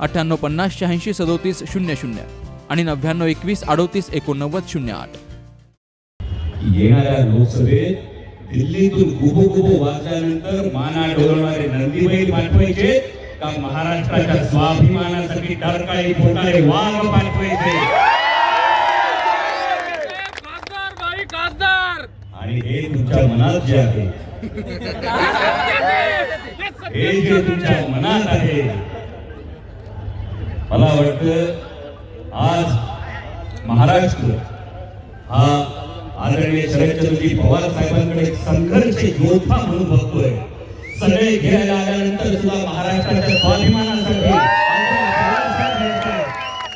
अठ्ठ्याण्णव पन्नास शहाऐंशी सदोतीस शून्य शून्य आणि नव्याण्णव एकवीस अडोतीस एकोणनव्वद शून्य आठ. येणाऱ्या लोकसभेत दिल्लीतून गुबू गुबू वाजल्यानंतर माना डोलणारे नंदीबैल पाठवायचे का महाराष्ट्राच्या स्वाभिमानासाठी डरकाळी फोडणारे वाघ पाठवायचे? आणि हे तुमच्या मनात जे आहे हे जे तुमच्या मनात आहे मला वाटतं आज महाराष्ट्र हा आदरणीय शरदचंद्रजी पवार साहेबांकडे संघर्ष योद्धा म्हणून बघतोय. सगळे घ्यायला आल्यानंतर सुद्धा महाराष्ट्राच्या स्वाभिमानासाठी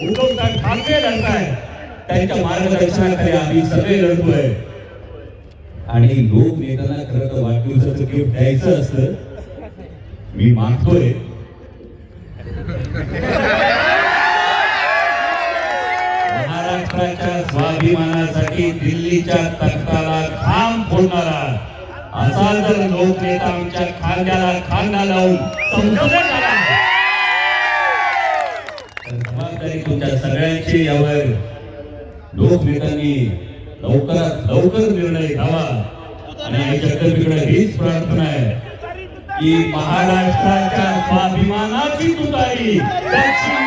उद्धव साहेब ठाकरे लढताय. त्यांच्या मार्गदर्शनाखाली आम्ही सगळे लढतोय. आणि लोक नेत्यांना खरं तर वाढदिवसाचं गिफ्ट द्यायचं असतं. मी मागतोय. महाराष्ट्राच्या स्वाभिमानासाठी दिल्लीच्या तख्ताला खांब फोडणारा असा जर लोकनेता आमच्या खांद्याला खांदा लावून संसदेत जबाबदारी तुमच्या सगळ्यांची यावर लोकनेत्यांनी लवकरात लवकर निर्णय घ्यावा. आणि आई जगदंबीकडे हीच प्रार्थना आहे की महाराष्ट्राच्या स्वाभिमानाची तुतारी. दक्षिण